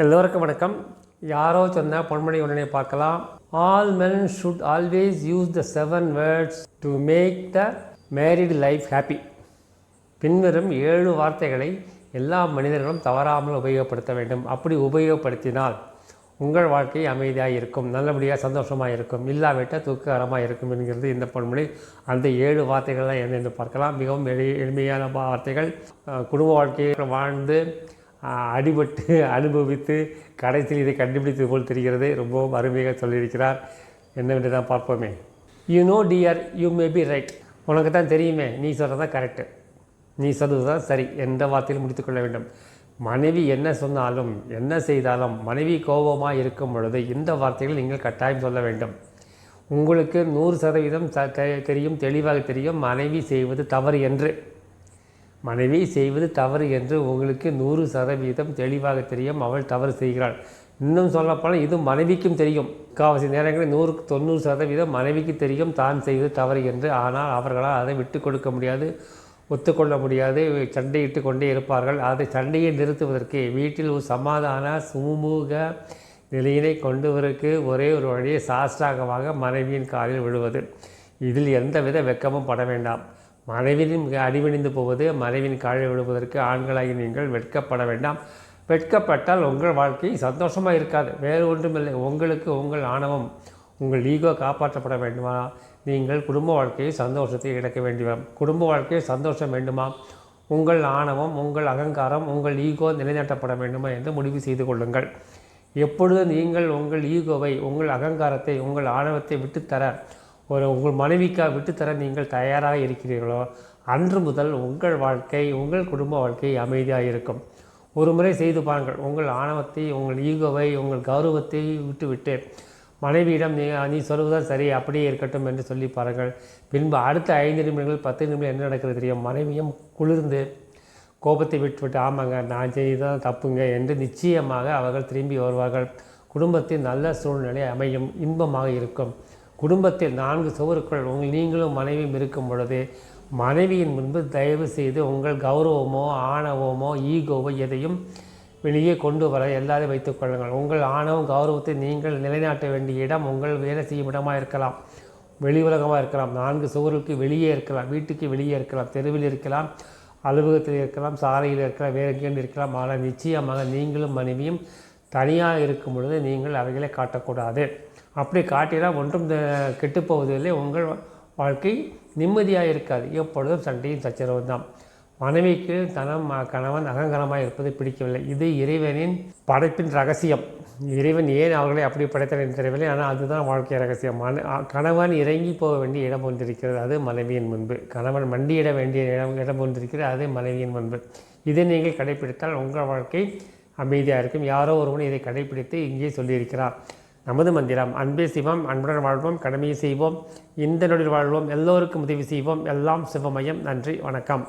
எல்லோருக்கும் வணக்கம். யாரோ சொன்ன பொன்மணி உடனே பார்க்கலாம். All men should always use the seven words to make the married life happy பின்வரும் ஏழு வார்த்தைகளை எல்லா மனிதர்களும் தவறாமல் உபயோகப்படுத்த வேண்டும். அப்படி உபயோகப்படுத்தினால் உங்கள் வாழ்க்கை அமைதியாக இருக்கும் நல்லபடியாக சந்தோஷமாக இருக்கும் இல்லாவிட்டால் தூக்ககரமாக இருக்கும் என்கிறது இந்த பொன்மொழி அந்த ஏழு வார்த்தைகள்லாம் என்னென்னு பார்க்கலாம். மிகவும் எளி எளிமையான வார்த்தைகள். குடும்ப வாழ்க்கையை வாழ்ந்து அடிபட்டு அனுபவித்து கடைசியில் இதை கண்டுபிடித்தது போல் தெரிகிறது. ரொம்பவும் அருமையாக சொல்லியிருக்கிறார். என்னவென்று தான் பார்ப்போமே. You know dear you may be right உனக்கு தான் தெரியுமே நீ சொல்கிறது தான் கரெக்டு நீ சொல்வது தான் சரி என்ற வார்த்தையில் முடித்துக்கொள்ள வேண்டும். மனைவி என்ன சொன்னாலும் என்ன செய்தாலும் மனைவி கோபமாக இருக்கும் பொழுது இந்த வார்த்தைகள் நீங்கள் கட்டாயம் சொல்ல வேண்டும். உங்களுக்கு நூறு சதவீதம் தெரியும் தெளிவாக தெரியும் மனைவி செய்வது தவறு என்று. மனைவி செய்வது தவறு என்று உங்களுக்கு நூறு சதவீதம் தெளிவாக தெரியும். அவள் தவறு செய்கிறாள். இன்னும் சொல்லப்போனால் இது மனைவிக்கும் தெரியும். முக்கால்வாசி நேரங்களில் நூறுக்கு தொண்ணூறு சதவீதம் மனைவிக்கு தெரியும். தான் செய்வது தவறு என்று. ஆனால் அவர்களால் அதை விட்டு கொடுக்க முடியாது ஒத்துக்கொள்ள முடியாது. சண்டையிட்டு கொண்டே இருப்பார்கள். அதை சண்டையை நிறுத்துவதற்கு வீட்டில் ஒரு சமாதான சுமூக நிலையினை கொண்டு வரக்கு ஒரே ஒரு வழியை சாஸ்டாகமாக மனைவியின் காலில் விழுவது. இதில் எந்தவித வெக்கமும் பட வேண்டாம். மனைவியின் அடிபணிந்து போவது மறைவின் காலில் விழுவதற்கு ஆண்களாகி நீங்கள் வெட்கப்பட வேண்டாம். வெட்கப்பட்டால் உங்கள் வாழ்க்கை சந்தோஷமாக இருக்காது. வேறு ஒன்றுமில்லை. உங்களுக்கு உங்கள் ஆணவம் உங்கள் ஈகோ காப்பாற்றப்பட வேண்டுமா? நீங்கள் குடும்ப வாழ்க்கையை சந்தோஷத்தை இழக்க வேண்டுமா? குடும்ப வாழ்க்கையை சந்தோஷம் வேண்டுமா? உங்கள் ஆணவம் உங்கள் அகங்காரம் உங்கள் ஈகோ நிலைநாட்டப்பட வேண்டுமா என்று முடிவு செய்து கொள்ளுங்கள். எப்பொழுது நீங்கள் உங்கள் ஈகோவை உங்கள் அகங்காரத்தை உங்கள் ஆணவத்தை விட்டுத்தர ஒரு உங்கள் மனைவிக்காக விட்டுத்தர நீங்கள் தயாராக இருக்கிறீர்களோ அன்று முதல் உங்கள் வாழ்க்கை உங்கள் குடும்ப வாழ்க்கை அமைதியாக இருக்கும். ஒரு முறை செய்து பாருங்கள் உங்கள் ஆணவத்தை உங்கள் ஈகோவை உங்கள் கௌரவத்தை விட்டுவிட்டு மனைவியிடம் நீ நீ சொல்வதுதான் சரி அப்படியே இருக்கட்டும் என்று சொல்லி பாருங்கள். பின்பு அடுத்த ஐந்து நிமிடங்கள் பத்து நிமிடம் என்ன நடக்கிறது தெரியும்? மனைவியும் குளிர்ந்து கோபத்தை விட்டுவிட்டு ஆமாங்க நான் செய்தால் தப்புங்க என்று நிச்சயமாக அவர்கள் திரும்பி வருவார்கள். குடும்பத்தில் நல்ல சூழ்நிலை அமையும் இன்பமாக இருக்கும். குடும்பத்தில் நான்கு சுவருக்குள் உங்கள் நீங்களும் மனைவியும் இருக்கும் பொழுது மனைவியின் முன்பு தயவு செய்து உங்கள் கௌரவமோ ஆணவமோ ஈகோவோ எதையும் வெளியே கொண்டு வர எல்லாரையும் வைத்துக் கொள்ளுங்கள். உங்கள் ஆணவம் கௌரவத்தை நீங்கள் நிலைநாட்ட வேண்டிய இடம் உங்கள் வேலை செய்யும் இடமாக இருக்கலாம் வெளி உலகமாக இருக்கலாம் நான்கு சுவருக்கு வெளியே இருக்கலாம் வீட்டுக்கு வெளியே இருக்கலாம் தெருவில் இருக்கலாம் அலுவலகத்தில் இருக்கலாம் சாலையில் இருக்கலாம் வேறு எங்கேயும் இருக்கலாம். ஆனால் நிச்சயமாக நீங்களும் மனைவியும் தனியாக இருக்கும் பொழுது நீங்கள் அவைகளை காட்டக்கூடாது. அப்படி காட்டினால் ஒன்றும் கெட்டுப்போவதில்லை. போவதில்லை உங்கள் வாழ்க்கை நிம்மதியாக இருக்காது. எப்பொழுதும் சண்டையும் சச்சரவும் தான். மனைவிக்கு தனம் கணவன் அகங்கரமாக இருப்பது பிடிக்கவில்லை. இது இறைவனின் படைப்பின் ரகசியம். இறைவன் ஏன் அவர்களை அப்படி படைத்தார் என்று தெரியவில்லை. ஆனால் அதுதான் வாழ்க்கை ரகசியம். மன கணவன் இறங்கி போக வேண்டிய இடம் ஒன்றிருக்கிறது. அது மனைவியின் முன்பு. கணவன் மண்டியிட வேண்டிய இடம் இடம் ஒன்றிருக்கிறது. அது மனைவியின் முன்பு. இதை நீங்கள் கடைப்பிடித்தால் உங்கள் வாழ்க்கை அமைதியாக இருக்கும். யாரோ ஒருவன் இதை கடைபிடித்து இங்கே சொல்லியிருக்கிறார். நமது மந்திரம் அன்பே சிவம் அன்புடன் வாழ்வோம் கடமையை செய்வோம் இந்த நொடியில் வாழ்வோம் எல்லோருக்கும் உதவி செய்வோம். எல்லாம் சிவமயம். நன்றி வணக்கம்.